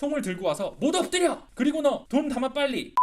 총을 들고 와서 모두 엎드려! 그리고 너 돈 담아 빨리!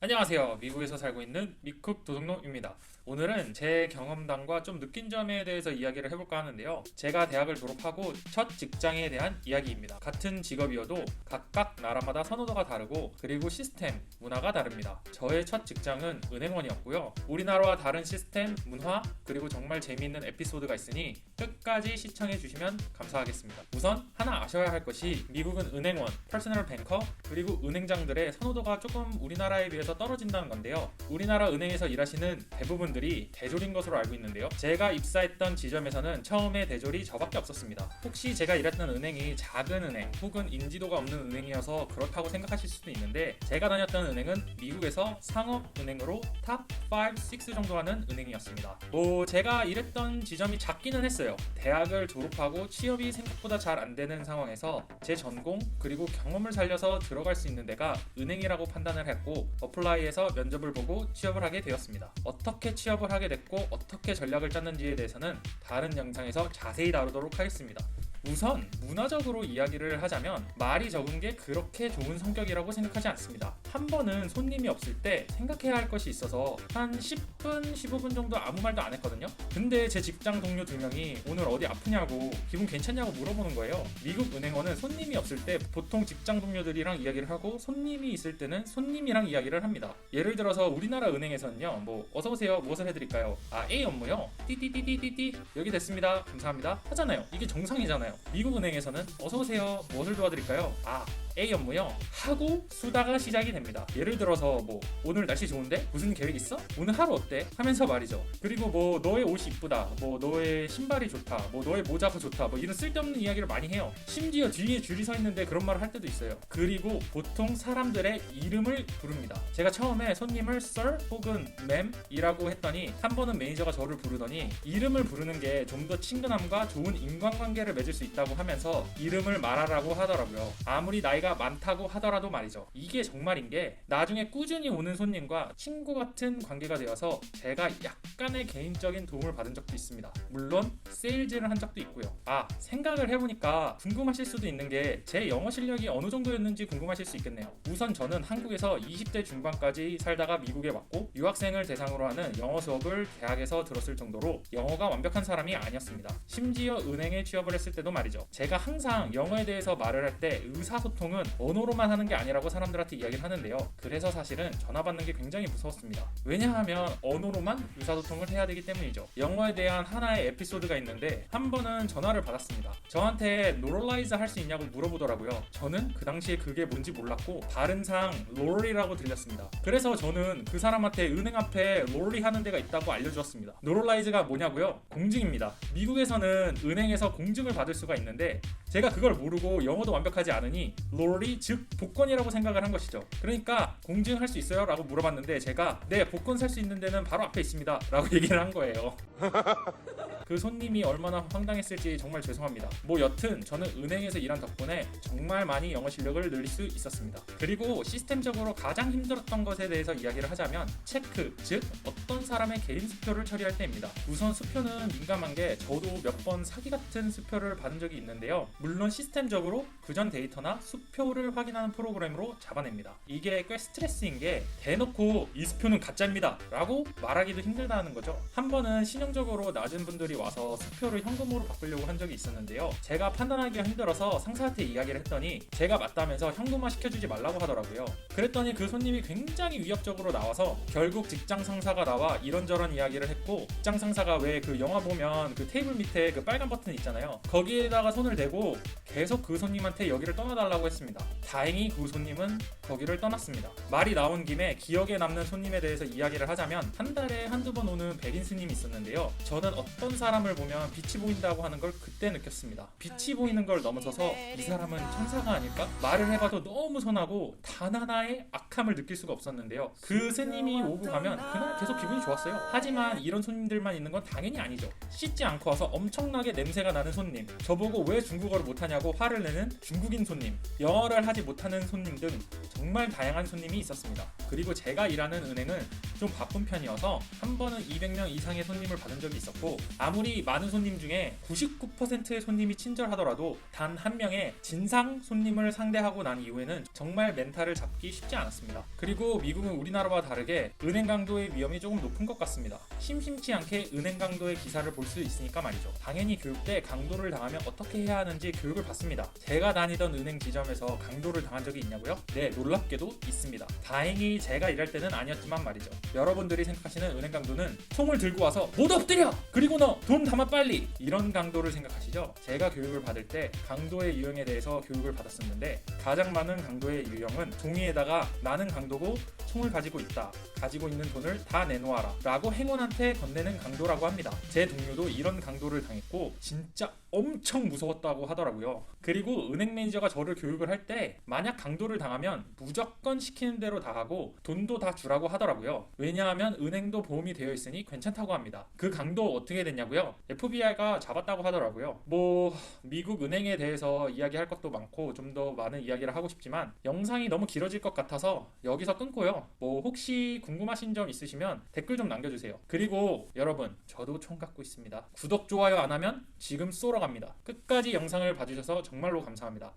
안녕하세요. 미국에서 살고 있는 미쿡 도둑놈입니다. 오늘은 제 경험담과 좀 느낀 점에 대해서 이야기를 해볼까 하는데요. 제가 대학을 졸업하고 첫 직장에 대한 이야기입니다. 같은 직업이어도 각각 나라마다 선호도가 다르고 그리고 시스템, 문화가 다릅니다. 저의 첫 직장은 은행원이었고요. 우리나라와 다른 시스템, 문화, 그리고 정말 재미있는 에피소드가 있으니 끝까지 시청해 주시면 감사하겠습니다. 우선 하나 아셔야 할 것이 미국은 은행원, 퍼스널 뱅커, 그리고 은행장들의 선호도가 조금 우리나라에 비해서 떨어진다는 건데요. 우리나라 은행에서 일하시는 대부분들이 대졸인 것으로 알고 있는데요. 제가 입사했던 지점에서는 처음에 대졸이 저밖에 없었습니다. 혹시 제가 일했던 은행이 작은 은행 혹은 인지도가 없는 은행이어서 그렇다고 생각하실 수도 있는데 제가 다녔던 은행은 미국에서 상업은행으로 탑 5, 6 정도 하는 은행이었습니다. 뭐 제가 일했던 지점이 작기는 했어요. 대학을 졸업하고 취업이 생각보다 잘 안 되는 상황에서 제 전공 그리고 경험을 살려서 들어갈 수 있는 데가 은행이라고 판단을 했고 어플 라이에서 면접을 보고 취업을 하게 되었습니다. 어떻게 취업을 하게 됐고 어떻게 전략을 짰는지에 대해서는 다른 영상에서 자세히 다루도록 하겠습니다. 우선 문화적으로 이야기를 하자면 말이 적은 게 그렇게 좋은 성격이라고 생각하지 않습니다. 한 번은 손님이 없을 때 생각해야 할 것이 있어서 한 10분, 15분 정도 아무 말도 안 했거든요. 근데 제 직장 동료 두 명이 오늘 어디 아프냐고 기분 괜찮냐고 물어보는 거예요. 미국 은행원은 손님이 없을 때 보통 직장 동료들이랑 이야기를 하고 손님이 있을 때는 손님이랑 이야기를 합니다. 예를 들어서 우리나라 은행에서는요. 뭐 어서 오세요. 무엇을 해 드릴까요? 아 A 업무요. 띠띠띠띠띠띠 여기 됐습니다. 감사합니다. 하잖아요. 이게 정상이잖아요. 미국 은행에서는 어서 오세요. 무엇을 도와드릴까요? 아 A 업무요 하고 수다가 시작이 됩니다. 예를 들어서 뭐 오늘 날씨 좋은데 무슨 계획 있어? 오늘 하루 어때? 하면서 말이죠. 그리고 뭐 너의 옷이 이쁘다, 뭐 너의 신발이 좋다, 뭐 너의 모자가 좋다, 뭐 이런 쓸데없는 이야기를 많이 해요. 심지어 뒤에 줄이 서 있는데 그런 말을 할 때도 있어요. 그리고 보통 사람들의 이름을 부릅니다. 제가 처음에 손님을 sir 혹은 ma'am이라고 했더니 한 번은 매니저가 저를 부르더니 이름을 부르는 게 좀 더 친근함과 좋은 인간관계를 맺을 수 있다고 하면서 이름을 말하라고 하더라고요. 아무리 나이가 많다고 하더라도 말이죠. 이게 정말인 게 나중에 꾸준히 오는 손님과 친구 같은 관계가 되어서 제가 약간의 개인적인 도움을 받은 적도 있습니다. 물론 세일즈를 한 적도 있고요. 아 생각을 해보니까 궁금하실 수도 있는 게 제 영어 실력이 어느 정도였는지 궁금하실 수 있겠네요. 우선 저는 한국에서 20대 중반까지 살다가 미국에 왔고 유학생을 대상으로 하는 영어 수업을 대학에서 들었을 정도로 영어가 완벽한 사람이 아니었습니다. 심지어 은행에 취업을 했을 때도 말이죠. 제가 항상 영어에 대해서 말을 할 때 의사 소통은 언어로만 하는 게 아니라고 사람들한테 이야기를 하는데요. 그래서 사실은 전화 받는 게 굉장히 무서웠습니다. 왜냐하면 언어로만 의사소통을 해야 되기 때문이죠. 영어에 대한 하나의 에피소드가 있는데 한 번은 전화를 받았습니다. 저한테 노럴라이즈 할 수 있냐고 물어보더라고요. 저는 그 당시에 그게 뭔지 몰랐고 발음상 롤이라고 들렸습니다. 그래서 저는 그 사람한테 은행 앞에 롤리 하는 데가 있다고 알려주었습니다. 노럴라이즈가 뭐냐고요? 공증입니다. 미국에서는 은행에서 공증을 받을 수가 있는데 제가 그걸 모르고 영어도 완벽하지 않으니 롤이 즉 복권이라고 생각을 한 것이죠. 그러니까 공증할 수 있어요? 라고 물어봤는데 제가 네 복권 살 수 있는 데는 바로 앞에 있습니다. 라고 얘기를 한 거예요. 그 손님이 얼마나 황당했을지 정말 죄송합니다. 뭐 여튼 저는 은행에서 일한 덕분에 정말 많이 영어 실력을 늘릴 수 있었습니다. 그리고 시스템적으로 가장 힘들었던 것에 대해서 이야기를 하자면 체크, 즉 어떤 사람의 개인 수표를 처리할 때입니다. 우선 수표는 민감한 게 저도 몇 번 사기 같은 수표를 받은 적이 있는데요. 물론 시스템적으로 그전 데이터나 수표를 확인하는 프로그램으로 잡아냅니다. 이게 꽤 스트레스인 게 대놓고 이 수표는 가짜입니다 라고 말하기도 힘들다는 거죠. 한 번은 신용적으로 낮은 분들이 와서 수표를 현금으로 바꾸려고 한 적이 있었는데요. 제가 판단하기가 힘들어서 상사한테 이야기를 했더니 제가 맞다면서 현금화 시켜주지 말라고 하더라고요. 그랬더니 그 손님이 굉장히 위협적으로 나와서 결국 직장 상사가 나와 이런저런 이야기를 했고 직장 상사가 왜 그 영화 보면 그 테이블 밑에 그 빨간 버튼 있잖아요. 거기에다가 손을 대고 계속 그 손님한테 여기를 떠나달라고 했습니다. 다행히 그 손님은 거기를 떠났습니다. 말이 나온 김에 기억에 남는 손님에 대해서 이야기를 하자면 한 달에 한두 번 오는 백인 스님이 있었는데요. 저는 어떤 사람 을 보면 빛이 보인다고 하는 걸 그때 느꼈습니다. 빛이 보이는 걸 넘어서서 이 사람은 천사가 아닐까? 말을 해봐도 너무 선하고 단 하나의 악함을 느낄 수가 없었는데요. 그 스님이 오고 가면 그날 계속 기분이 좋았어요. 하지만 이런 손님들만 있는 건 당연히 아니죠. 씻지 않고 와서 엄청나게 냄새가 나는 손님, 저보고 왜 중국어를 못하냐고 화를 내는 중국인 손님, 영어를 하지 못하는 손님 등 정말 다양한 손님이 있었습니다. 그리고 제가 일하는 은행은 좀 바쁜 편이어서 한 번은 200명 이상의 손님을 받은 적이 있었고 아무리 많은 손님 중에 99%의 손님이 친절하더라도 단 한 명의 진상 손님을 상대하고 난 이후에는 정말 멘탈을 잡기 쉽지 않았습니다. 그리고 미국은 우리나라와 다르게 은행 강도의 위험이 조금 높은 것 같습니다. 심심치 않게 은행 강도의 기사를 볼 수 있으니까 말이죠. 당연히 교육 때 강도를 당하면 어떻게 해야 하는지 교육을 받습니다. 제가 다니던 은행 지점에서 강도를 당한 적이 있냐고요? 네, 놀랍게도 있습니다. 다행히 제가 일할 때는 아니었지만 말이죠. 여러분들이 생각하시는 은행 강도는 총을 들고 와서 모두 엎드려! 그리고 너 돈 담아 빨리! 이런 강도를 생각하시죠? 제가 교육을 받을 때 강도의 유형에 대해서 교육을 받았었는데 가장 많은 강도의 유형은 종이에다가 나는 강도고 총을 가지고 있다. 가지고 있는 돈을 다 내놓아라. 라고 행원한테 건네는 강도라고 합니다. 제 동료도 이런 강도를 당했고 진짜 엄청 무서웠다고 하더라고요. 그리고 은행 매니저가 저를 교육을 할 때 만약 강도를 당하면 무조건 시키는 대로 다 하고 돈도 다 주라고 하더라고요. 왜냐하면 은행도 보험이 되어 있으니 괜찮다고 합니다. 그 강도 어떻게 됐냐고요? FBI가 잡았다고 하더라고요. 뭐 미국 은행에 대해서 이야기할 것도 많고 좀 더 많은 이야기를 하고 싶지만 영상이 너무 길어질 것 같아서 여기서 끊고요. 뭐 혹시 궁금하신 점 있으시면 댓글 좀 남겨주세요. 그리고 여러분 저도 총 갖고 있습니다. 구독 좋아요 안 하면 지금 쏘러 갑니다. 끝까지 영상을 봐주셔서 정말로 감사합니다.